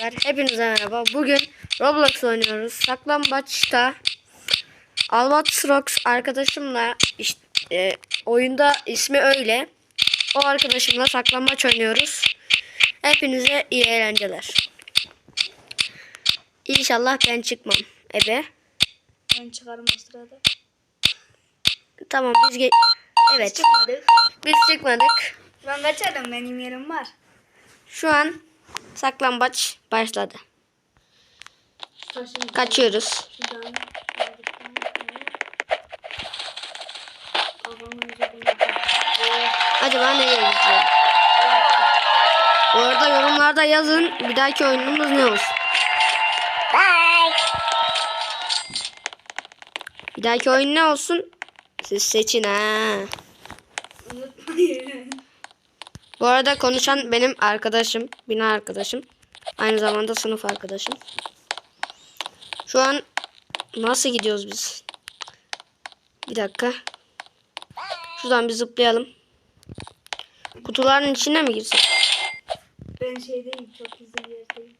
Hepinize merhaba. Bugün Roblox oynuyoruz. Saklambaçta Albatrox arkadaşımla işte, e, oyunda ismi öyle. O arkadaşımla saklambaç oynuyoruz. Hepinize iyi eğlenceler. İnşallah ben çıkmam. Ebe. Ben çıkarım o sırada. Tamam biz ge- Evet. Çıkmadık. Biz çıkmadık. Ben kaçarım benim yerim var. Şu an saklambaç başladı. Kaçıyoruz. Acaba nereye gidiyor? Bu arada yorumlarda yazın bir dahaki oyunumuz ne olsun. Bir dahaki oyun ne olsun? Siz seçin ha. Bu arada konuşan benim arkadaşım, bina arkadaşım. Aynı zamanda sınıf arkadaşım. Şu an nasıl gidiyoruz biz? Bir dakika. Şuradan bir zıplayalım. Kutuların içine mi girsek? Ben şeydeyim çok hızlı bir yerdeyim.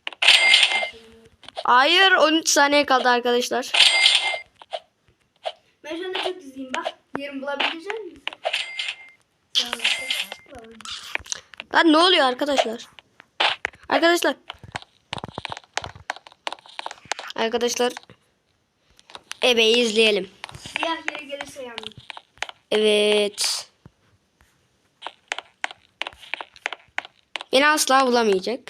Hayır 13 saniye kaldı arkadaşlar. Ben şu anda çok hızlıyım bak. Yerim bulabilecek misin? Lan ne oluyor arkadaşlar? Arkadaşlar. Arkadaşlar. Ebe'yi izleyelim. Siyah yere gelirse yandım. Evet. Beni asla bulamayacak.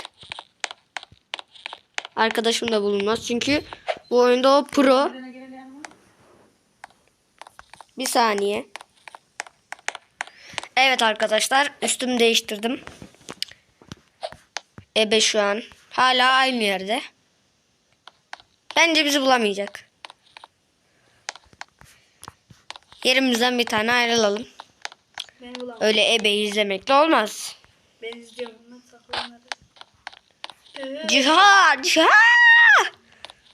Arkadaşım da bulunmaz. Çünkü bu oyunda o pro. Bir saniye. Evet arkadaşlar. Üstümü değiştirdim. Ebe şu an. Hala aynı yerde. Bence bizi bulamayacak. Yerimizden bir tane ayrılalım. Öyle ebeyi izlemekle olmaz. Ben izliyorum. Ciha! Ciha!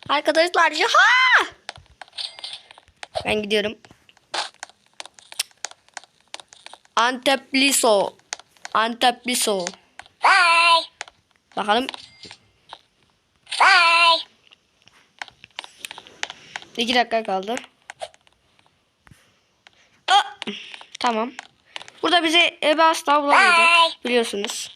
Arkadaşlar ciha! Ben gidiyorum. Antepliso. Antepliso. Bye. Bakalım. Bye. İki dakika kaldı. Ah! Tamam. Burada bize ebe asla bulamayacak. Biliyorsunuz.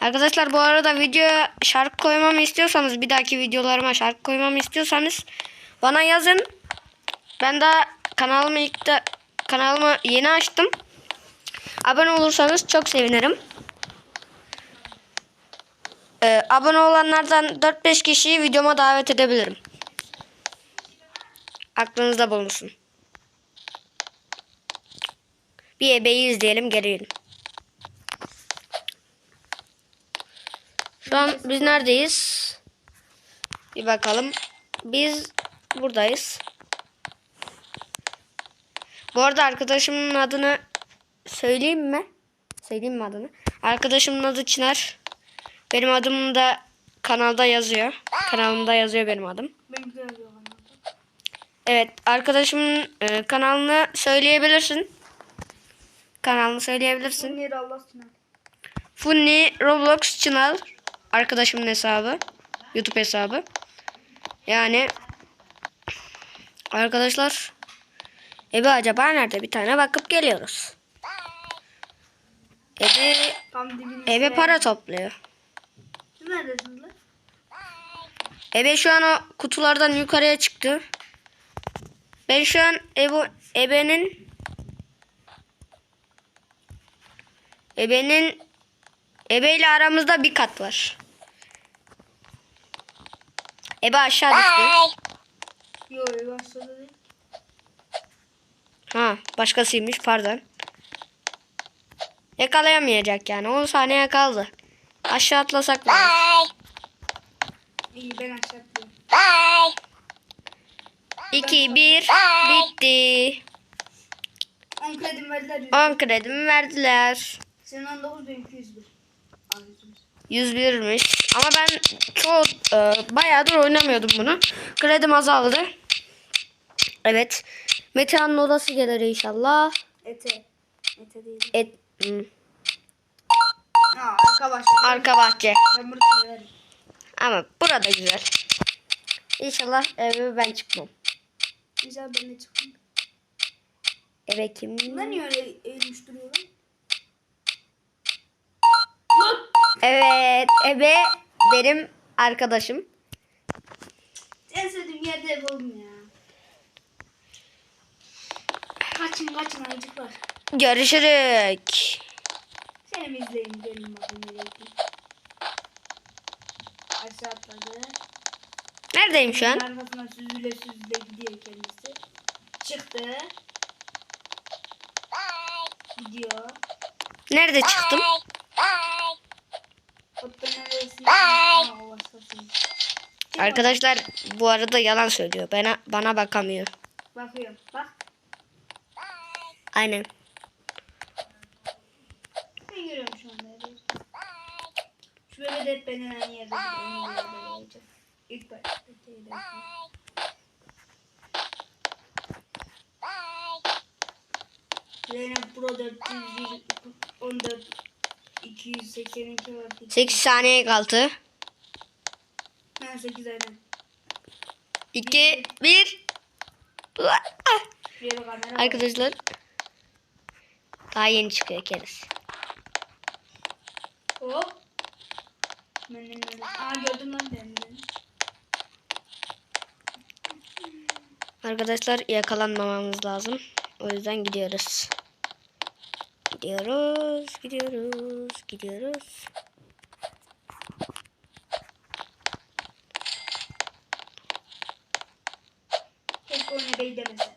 Arkadaşlar bu arada videoya şarkı koymamı istiyorsanız bir dahaki videolarıma şarkı koymamı istiyorsanız bana yazın. Ben daha kanalımı ilk de kanalımı yeni açtım. Abone olursanız çok sevinirim. Ee, abone olanlardan 4-5 kişiyi videoma davet edebilirim. Aklınızda bulunsun. Bir ebeyi izleyelim gelelim. Şu an biz neredeyiz? Bir bakalım. Biz buradayız. Bu arada arkadaşımın adını söyleyeyim mi? Söyleyeyim mi adını? Arkadaşımın adı Çınar. Benim adım da kanalda yazıyor. Kanalımda yazıyor benim adım. Evet arkadaşımın e, kanalını söyleyebilirsin. Kanalını söyleyebilirsin. Funny Roblox Channel arkadaşımın hesabı. YouTube hesabı. Yani arkadaşlar Ebe acaba nerede? Bir tane bakıp geliyoruz. Ebe. Ebe para topluyor. Lan? Ebe şu an o kutulardan yukarıya çıktı. Ben şu an Ebe, Ebe'nin Ebe'nin Ebe ile aramızda bir kat var. Ebe aşağı düştü. Yok yok aşağıda değil. Ha başkasıymış pardon. Yakalayamayacak yani. 10 saniye kaldı. Aşağı atlasak mı? Bye. İyi ben aşağı atlıyorum. Bye. 2 1 bitti. 10 kredim verdiler. 10 kredimi verdiler. Senin 19 benim 201. Al yüzümüz. 101'miş. Ama ben çok e, bayağıdır oynamıyordum bunu. Kredim azaldı. Evet. Metehan'ın odası gelir inşallah. Ete. Ete değil. Et, hmm. Arka bahçe. Arka bahçe. Ben bunu severim. Ama burada güzel. İnşallah eve ben çıkmam. Güzel ben de çıktım. Eve kim? Ben niye öyle eğilmiş duruyorum? Evet eve benim arkadaşım. En sevdiğim yerde ev oğlum Kaçın kaçın ayıcıklar. Görüşürük. Seni izleyin gelin bakın nereye. Aşağı atladı. Neredeyim şu an? Arkasından süzüle süzüle gidiyor kendisi. Çıktı. Gidiyor. Nerede çıktım? Arkadaşlar bu arada yalan söylüyor. Bana bana bakamıyor. Bakıyorum. Bak. Aynen. Ben görüyorum şu anda. evet. Şu böyle de hep benden aynı yerde duruyor. Onu böyle böyle olacak. İlk başta. şeyde. Zeynep Pro 414 282 var. 8 saniye kaldı. Ha 8 aynen. 2 1 Şuraya bir kamera var. Arkadaşlar daha yeni çıkıyor keriz. Hop. Aa gördüm lan. Arkadaşlar yakalanmamamız lazım. O yüzden gidiyoruz. Gidiyoruz, gidiyoruz, gidiyoruz. Keşke oyuna bey demese.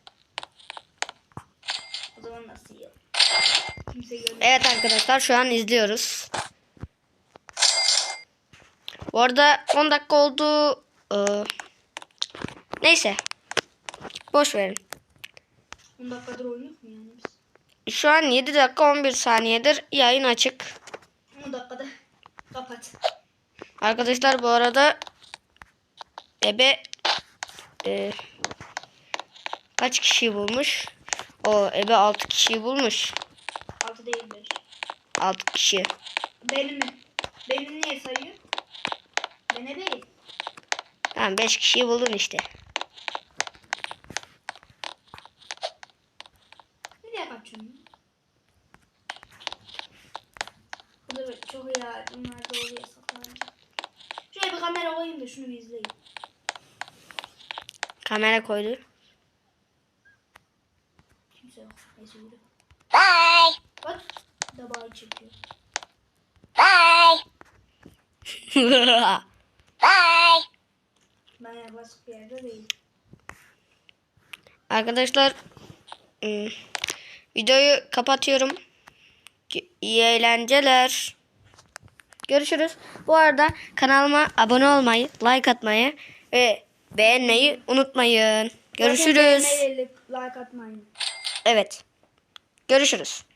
O zaman nasıl iyi? Kimse görmüyor. Evet arkadaşlar şu an izliyoruz. Bu arada 10 dakika oldu. Ee, neyse. Boş verin. 10 dakikadır oynuyor mu yani biz? Şu an 7 dakika 11 saniyedir yayın açık. 10 dakikada kapat. Arkadaşlar bu arada Ebe e, kaç kişi bulmuş? O Ebe 6 kişiyi bulmuş. 6 değil 5. 6 kişi. Benim mi? Benim niye sayıyor? Ben ebeyim. Tamam 5 kişiyi buldun işte. Nereye kaçıyorsun? Bu da çok ya. Bunlar da oraya saklanacak. Şuraya bir kamera koyayım da şunu bir izleyin. Kamera koydu. Kimse yok. Neyse yürü. Bye. Bye. Bye. Ben yaklaşık bir yerde değil. Arkadaşlar videoyu kapatıyorum. İyi eğlenceler. Görüşürüz. Bu arada kanalıma abone olmayı, like atmayı ve beğenmeyi unutmayın. Görüşürüz. Like atmayın. Evet. Görüşürüz.